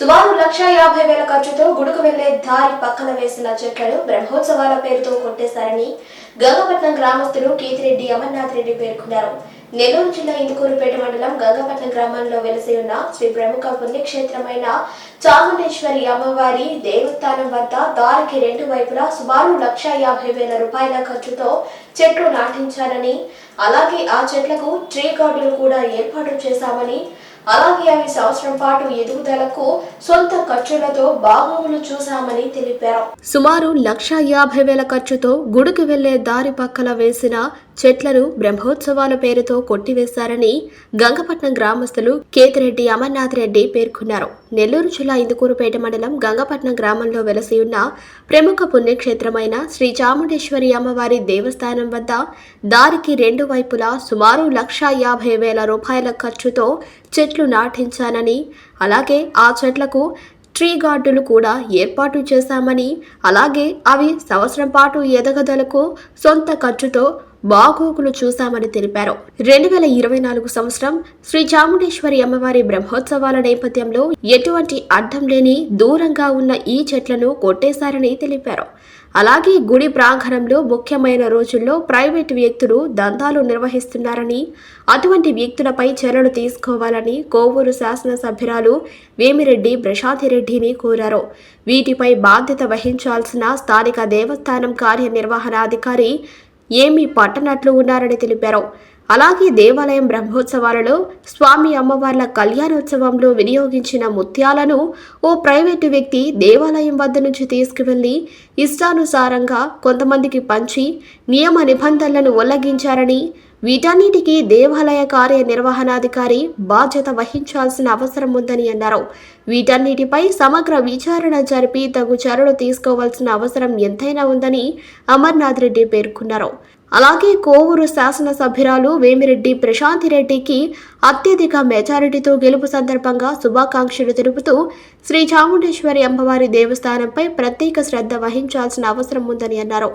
సుమారు లక్ష యాభై వేల ఖర్చుతో గుడుకు వెళ్ళే దారి పక్కన వేసిన చెట్లను బ్రహ్మోత్సవాల పేరుతో కొట్టేశారని గంగపట్నం గ్రామస్తులు కీతిరెడ్డి అమర్నాథ్ రెడ్డి పేర్కొన్నారు. నెల్లూరు జిల్లా ఇందుకూరుపేట మండలం గంగపట్నం గ్రామంలో వెలిసి ఉన్న శ్రీ ప్రముఖ పుణ్యక్షేత్రమైన చాముండేశ్వరి అమ్మవారి దేవస్థానం వద్ద దారికి రెండు వైపులా సుమారు లక్ష యాభై వేల రూపాయల ఖర్చుతో చెట్లు నాటించారని అలాగే ఆ చెట్లకు ట్రీ గార్డులు కూడా ఏర్పాటు చేశామని అలాగే అవి సంవత్సరం పాటు ఎదుగుదలకు సొంత ఖర్చులతో బాగోగులు చూశామని తెలిపారు. సుమారు లక్ష యాభై వేల ఖర్చుతో గుడికి వెళ్ళే దారి పక్కల వేసిన చెట్లను బ్రహ్మోత్సవాల పేరుతో కొట్టివేశారని గంగపట్నం గ్రామస్తులు కేతిరెడ్డి అమర్నాథ్ రెడ్డి పేర్కొన్నారు. నెల్లూరు జిల్లా ఇందుకూరుపేట మండలం గంగపట్నం గ్రామంలో వెలసి ఉన్న ప్రముఖ పుణ్యక్షేత్రమైన శ్రీ చాముండేశ్వరి అమ్మవారి దేవస్థానం వద్ద దారికి రెండు వైపులా సుమారు లక్ష యాభై వేల రూపాయల ఖర్చుతో చెట్లు నాటించానని అలాగే ఆ చెట్లకు ట్రీ గార్డులు కూడా ఏర్పాటు చేశామని అలాగే అవి సంవత్సరం పాటు ఎదగదలకు సొంత ఖర్చుతో బాగోగులు చూశామని తెలిపారు. రెండు వేల ఇరవై నాలుగు సంవత్సరం శ్రీ చాముండేశ్వరి అమ్మవారి బ్రహ్మోత్సవాల నేపథ్యంలో ఎటువంటి అర్థం లేని దూరంగా ఉన్న ఈ చెట్లను కొట్టేశారని తెలిపారు. అలాగే గుడి ప్రాంగణంలో ముఖ్యమైన రోజుల్లో ప్రైవేటు వ్యక్తులు దందాలు నిర్వహిస్తున్నారని అటువంటి వ్యక్తులపై చర్యలు తీసుకోవాలని కోవూరు శాసనసభ్యురాలు వేమిరెడ్డి ప్రశాంతిరెడ్డిని కోరారు. వీటిపై బాధ్యత వహించాల్సిన స్థానిక దేవస్థానం కార్యనిర్వహణాధికారి ఏమీ పట్టనట్లు ఉన్నారని తెలిపారు. అలాగే దేవాలయం బ్రహ్మోత్సవాలలో స్వామి అమ్మవార్ల కళ్యాణోత్సవంలో వినియోగించిన ముత్యాలను ఓ ప్రైవేటు వ్యక్తి దేవాలయం వద్ద నుంచి తీసుకువెళ్ళి ఇష్టానుసారంగా కొంతమందికి పంచి నియమ నిబంధనలను ఉల్లంఘించారని వీటన్నిటికీ దేవాలయ కార్యనిర్వహణాధికారి బాధ్యత వహించాల్సిన అవసరం ఉందని అన్నారు. వీటన్నిటిపై సమగ్ర విచారణ జరిపి తగు చర్యలు తీసుకోవాల్సిన అవసరం ఎంతైనా ఉందని అమర్నాథ్ రెడ్డి పేర్కొన్నారు. అలాగే కోవూరు శాసనసభ్యురాలు వేమిరెడ్డి ప్రశాంతిరెడ్డికి అత్యధిక మెజారిటీతో గెలుపు సందర్భంగా శుభాకాంక్షలు తెలుపుతూ శ్రీ చాముండేశ్వరి అమ్మవారి దేవస్థానంపై ప్రత్యేక శ్రద్ధ వహించాల్సిన అవసరం ఉందని అన్నారు.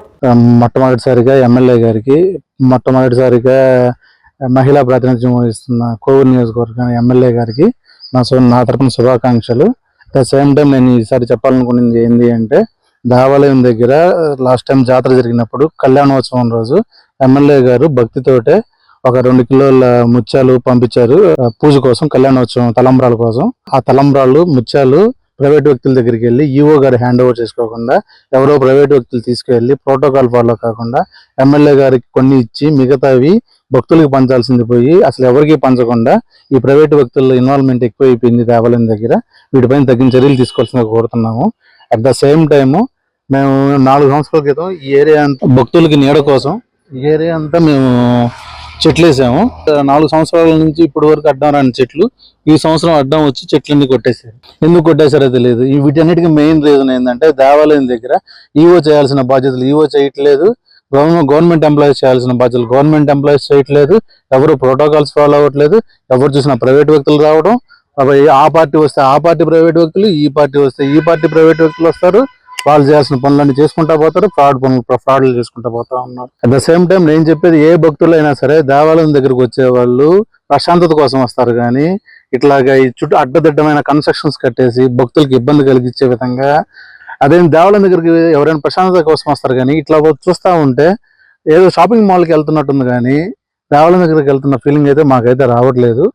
మొట్టమొదటిసారిగా ఎమ్మెల్యే గారికి మొట్టమొదటిసారిగా మహిళా ప్రాతినిధ్యం వహిస్తున్న కోవూరు నియోజకవర్గం ఎమ్మెల్యే గారికి నా నా తరపున శుభాకాంక్షలు. అట్ ద సేమ్ టైం నేను ఈసారి చెప్పాలనుకున్నది ఏంటి అంటే దేవాలయం దగ్గర లాస్ట్ టైం జాతర జరిగినప్పుడు కళ్యాణోత్సవం రోజు ఎమ్మెల్యే గారు భక్తితోటే ఒక రెండు కిలోల ముత్యాలు పంపించారు. పూజ కోసం కళ్యాణోత్సవం తలంబ్రాల కోసం. ఆ తలంబ్రాలు ముత్యాలు ప్రైవేట్ వ్యక్తుల దగ్గరికి వెళ్ళి ఈఓ గారు హ్యాండ్ ఓవర్ చేసుకోకుండా ఎవరో ప్రైవేట్ వ్యక్తులు తీసుకువెళ్ళి ప్రోటోకాల్ ఫాలో కాకుండా ఎమ్మెల్యే గారికి కొన్ని ఇచ్చి మిగతావి భక్తులకు పంచాల్సింది పోయి అసలు ఎవరికి పంచకుండా ఈ ప్రైవేట్ వ్యక్తుల ఇన్వాల్వ్మెంట్ ఎక్కువ అయిపోయింది దేవాలయం దగ్గర. వీటిపైన తగిన చర్యలు తీసుకోవాల్సిందిగా కోరుతున్నాము. అట్ ద సేమ్ టైము మేము నాలుగు సంవత్సరాల క్రితం ఈ ఏరియా అంతా భక్తులకి నీడ కోసం ఈ ఏరియా అంతా మేము చెట్లు వేసాము నాలుగు సంవత్సరాల నుంచి ఇప్పటి వరకు అడ్డం రాని చెట్లు ఈ సంవత్సరం అడ్డం వచ్చి చెట్లన్నీ కొట్టేశారు. ఎందుకు కొట్టేశారో తెలియదు. ఈ వీటన్నిటికీ మెయిన్ రీజన్ ఏంటంటే దేవాలయం దగ్గర ఈవో చేయాల్సిన బాధ్యతలు ఈవో చేయట్లేదు. గవర్నమెంట్ గవర్నమెంట్ ఎంప్లాయీస్ చేయాల్సిన బాధ్యతలు గవర్నమెంట్ ఎంప్లాయీస్ చేయట్లేదు. ఎవరు ప్రోటోకాల్స్ ఫాలో అవ్వట్లేదు. ఎవరు చూసినా ప్రైవేట్ వ్యక్తులు రావడం ఆ పార్టీ వస్తే ఆ పార్టీ ప్రైవేట్ వ్యక్తులు ఈ పార్టీ వస్తే ఈ పార్టీ ప్రైవేట్ వ్యక్తులు వస్తారు. వాళ్ళు చేయాల్సిన పనులన్నీ చేసుకుంటా పోతారు. ఫ్రాడ్ పనులు ఫ్రాడ్లు చేసుకుంటా పోతా ఉన్నారు. అట్ ద సేమ్ టైం నేను చెప్పేది ఏ భక్తులైనా సరే దేవాలయం దగ్గరకు వచ్చే వాళ్ళు ప్రశాంతత కోసం వస్తారు కానీ ఇట్లాగా ఈ చుట్టూ అడ్డదిడ్డమైన కన్స్ట్రక్షన్స్ కట్టేసి భక్తులకు ఇబ్బంది కలిగించే విధంగా అదే దేవాలయం దగ్గరికి ఎవరైనా ప్రశాంతత కోసం వస్తారు కానీ ఇట్లా చూస్తా ఉంటే ఏదో షాపింగ్ మాల్కి వెళ్తున్నట్టుంది కానీ దేవాలయం దగ్గరికి వెళ్తున్న ఫీలింగ్ అయితే మాకైతే రావట్లేదు.